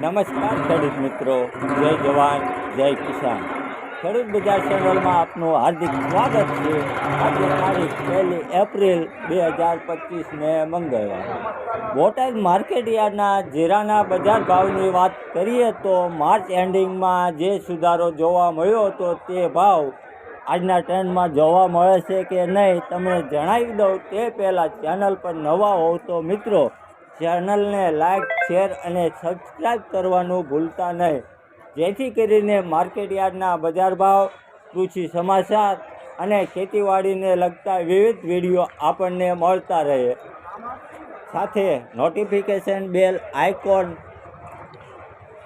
નમસ્કાર ખેડૂત મિત્રો, જય જવાન, જય કિસાન. ખેડૂત બજાર ચેનલમાં આપનું હાર્દિક સ્વાગત છે. આજે તારીખ પહેલી એપ્રિલ બે હજાર પચીસને મંગળવાર. બોટાદ માર્કેટ યાર્ડના જીરાના બજાર ભાવની વાત કરીએ તો માર્ચ એન્ડિંગમાં જે સુધારો જોવા મળ્યો હતો તે ભાવ આજના ટ્રેન્ડમાં જોવા મળે છે કે નહીં, તમને જણાવી દઉં તે પહેલાં ચેનલ પર નવા હોવ તો મિત્રો ચેનલને લાઇક શેર અને સબસ્ક્રાઈબ કરવાનું ભૂલતા નહીં. જેથી કરીને માર્કેટ યાર્ડના બજાર ભાવ કૃષિ સમાચાર અને ખેતીવાડીને લગતા વિવિધ વીડિયો આપણને મળતા રહે. સાથે નોટિફિકેશન બેલ આઇકોન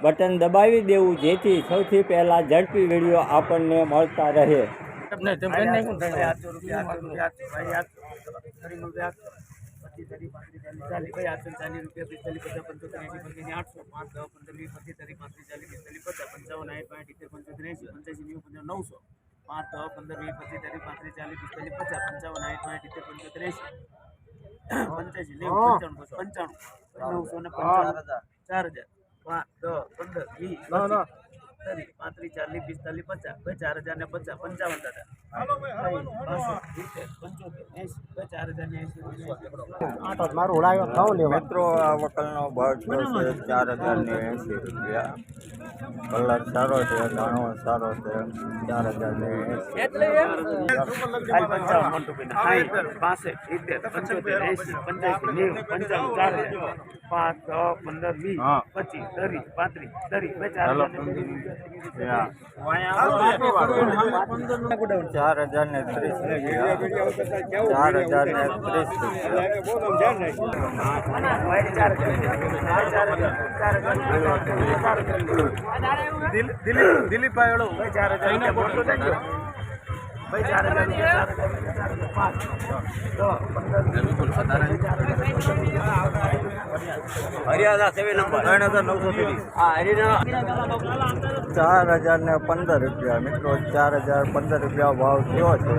બટન દબાવી દેવું જેથી સૌથી પહેલાં ઝડપી વીડિયો આપણને મળતા રહે. તમને પચીસ તારીખ પાંત્રીસ ચાલીસ ચાલીસ ભાઈ આઠસો ચાલીસ રૂપિયા પિસ્તાલીસ પચાસ પંચોતેર એંસી આઠસો પાંચ દસ પંદર વીસ પચીસ તારીખ પાંત્રીસ ચાલીસ પિસ્તાલીસ પચાસ પંચાવન આઠ પાંચ ઇત્તેર પંચોતેર એંસી પંચ્યાસી નેવું પંચાવન નવસો પાંચ દસ પંદર વીસ પચીસ તારીખ પાંત્રીસ ચાલીસ પિસ્તાલીસ પચાસ પંચાવન આઠ પાંચ ઇત્તેર પંચોતેર એંસી પંચ્યાસી નેવું પંચાણું પંચાણું નવસો ને પંચાણું ચાર હજાર. પાંચ દસ પંદર વીસ ત્રીસ પાંત્રીસ ચાલીસ પિસ્તાલીસ પચાસ બે ચાર હજાર ને પચાસ પંચાવન દાદા. મારું ઉડાયો ખાવ લેવા. મિત્રો આ વકલનો ભાવ છે ચાર હજાર ને એંસી રૂપિયા. કલર સારો છે દાણો સારો છે ચાર હજાર ને નેવું પાંચ છ પંદર વીસ પચીસ ત્રીસ પાંત્રીસ ત્રીસ બે ચાર ચાર હજાર ને ત્રીસ રૂપિયા ચાર હજાર ને ત્રીસ રૂપિયા ચાર હજાર દિલીપભાઈ ઓળો ભાઈ ચાર હજાર ભાઈ, ચાર હજાર સેવી નંબર ત્રણ હજાર નવસો ચાર હજાર ને પંદર રૂપિયા મિત્રો ચાર હજાર પંદર રૂપિયા. ભાવ થયો છે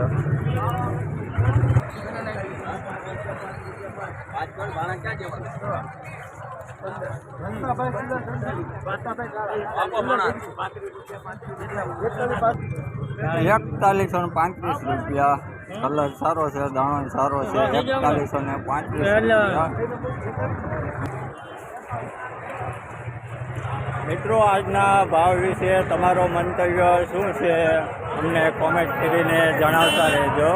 એકતાલીસો ને પાંત્રીસ રૂપિયા. કલર સારો છે દાણો સારો છે. એકતાલીસો ને પાંત્રીસ મિત્રો આજના ભાવ વિશે તમારો મંતવ્ય શું છે? અમને કોમેન્ટ કરીને જણાવતા રહેજો.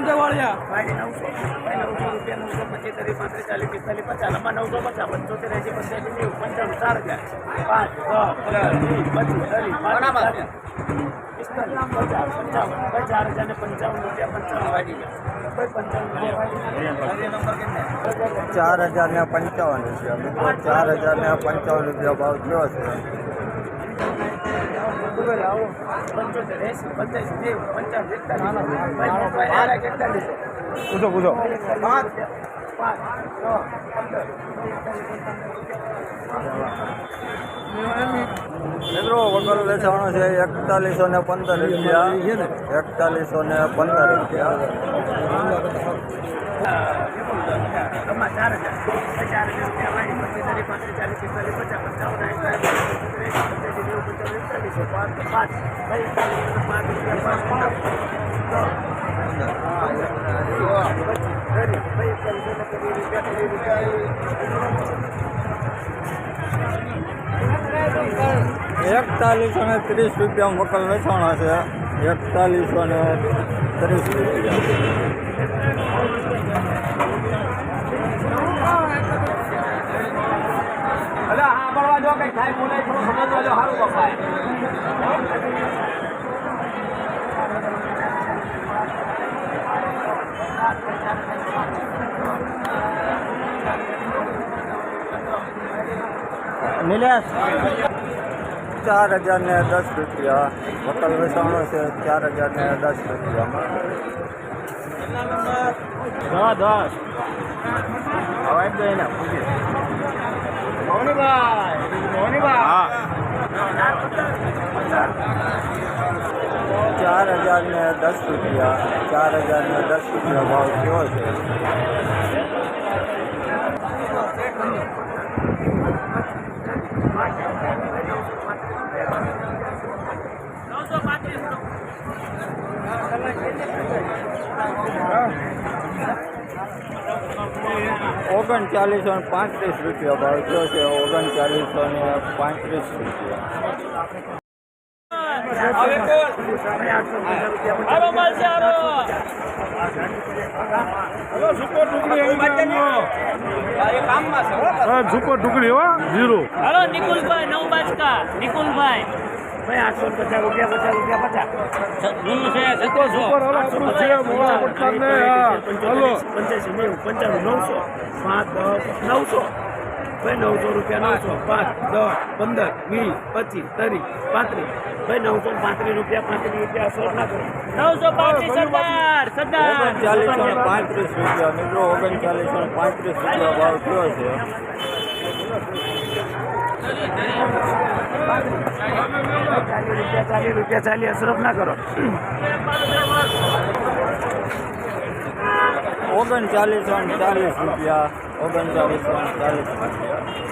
ભાઈ નવસો ભાઈ નવસો રૂપિયા નવસો પચીસ ત્રીસ પાંત્રીસ ચાલીસ પિસ્તાલીસ પચાસ લંબા નવસો પચાસ પંચોતેર એસી પંચ્યાસી નેવું પંચાણું ચાર હજાર. પાંચ દસ પચીસ ચાલીસ પિસ્તાલીસ પચાસ પંચાવન ભાઈ ચાર હજાર ને પંચાવન રૂપિયા પંચાવન વાગી ગયા પંચાવન રૂપિયા ચાર હજાર ને પંચાવન રૂપિયા. મિત્રો ચાર હજાર ને પંચાવન રૂપિયા ભાવ થયો છે. પંચોતેર એંસી નેવું એકતાલીસ એકતાલીસ પૂછો પૂછો પાંચ પાંચ છ પંદર મિત્રો વગર વેચાણો છે એકતાલીસો ને પંદર રૂપિયા એકતાલીસો ને પંદર રૂપિયા ચાર હજાર ચાર હજાર એકતાલીસો પાંચ પાંચ ભાઈ એકતાલીસો પાંચ રૂપિયા પાંચ પંદર ભાઈ એકતાલીસો ને ત્રીસ રૂપિયા મોકલ રૂપિયા એકતાલીસો ને ત્રીસ રૂપિયા મકલ વેચાણો છે. એકતાલીસો ને ત્રીસ રૂપિયા. અલે હા પડવા જો કઈ ખાઈ બોલાય થોડું સમજવા જો સારું બપાય નિલેશ. ચાર હજાર ને દસ રૂપિયા. મકલ વેચાણો છે ચાર હજાર ને દસ રૂપિયામાં. દસ. તો મોહનીભાઈ મોહનીભાઈ ચાર હજાર ને દસ રૂપિયા, ચાર હજાર ને દસ રૂપિયા ભાવ થયો છે? ઓગણચાલીસો ને પાંત્રીસ રૂપિયા ભાવ થયો છે. ઓગણચાલીસો ને પાંત્રીસ રૂપિયા. ઝુકો ટુકડી હો જીરો. હલો નિકુલભાઈ નવ બાજકા. નિકુલભાઈ. ભાઈ આઠસો પચાસ રૂપિયા પચાસ રૂપિયા પચાસ. પંચ્યાસી નેવું પંચાણું નવસો. પાંચ દસ નવસો. ભાઈ નવસો રૂપિયા નવસો. પાંચ દસ પંદર વીસ પચીસ ત્રીસ પાંત્રીસ. ભાઈ નવસો પાંત્રીસ રૂપિયા પાંત્રીસ રૂપિયા સો ના કરો. નવસો પાંત્રીસ સરદાર સરદાર. ઓગણચાલીસો ને પાંત્રીસ રૂપિયા મિત્રો ઓગણચાલીસો પાંત્રીસ રૂપિયા ભાવ થયો છે. ચાલીસ રૂપિયા ચાલીસ રૂપિયા ચાલી અસરફ ના કરો. ઓગણચાલીસ ચાલીસ રૂપિયા. ઓગણચાલીસ ચાલીસ રૂપિયા.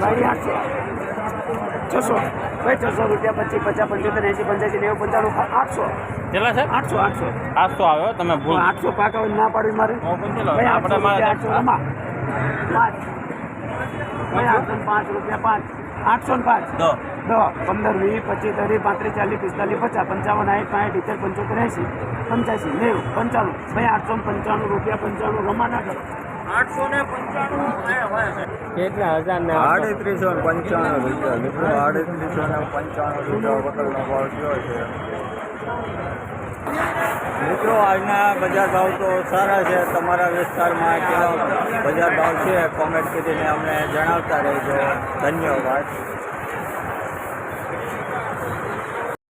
ભાઈ આઠસો છસો. ભાઈ છસો રૂપિયા પચીસ પચાસ પંચોતેર એંસી પંચ્યાસી નેવું પંચાણું આઠસો. કેટલા છે? આઠસો આઠસો. આઠસો આવે તમે ભૂલ આઠસો પાકા હોય ના પાડવી મારે. ભાઈ આઠસો આઠસો આમાં. પાંચ. ભાઈ આઠસો પાંચ રૂપિયા પાંચ. આઠસો ને પાંચ. દસ પંદર વીસ પચીસ ત્રીસ પાંત્રીસ ચાલીસ પિસ્તાલીસ પચાસ પંચાવન સાઠ પાંઠ ઇત્તેર પંચોતેર એંસી પંચ્યાસી નેવું પંચાણું. ભાઈ આઠસો પંચાણું રૂપિયા પંચાણું રમા ના કરો. કેટલા હજાર ને આડત્રીસો પંચાણું રૂપિયા. મિત્રો પંચાણું રૂપિયા ભાવ છે? મિત્રો, આજના બજાર ભાવ તો સારા છે. તમારા વિસ્તારમાં કેવા બજાર ભાવ છે? કોમેન્ટ કરીને અમને જણાવતા રહેજો. ધન્યવાદ.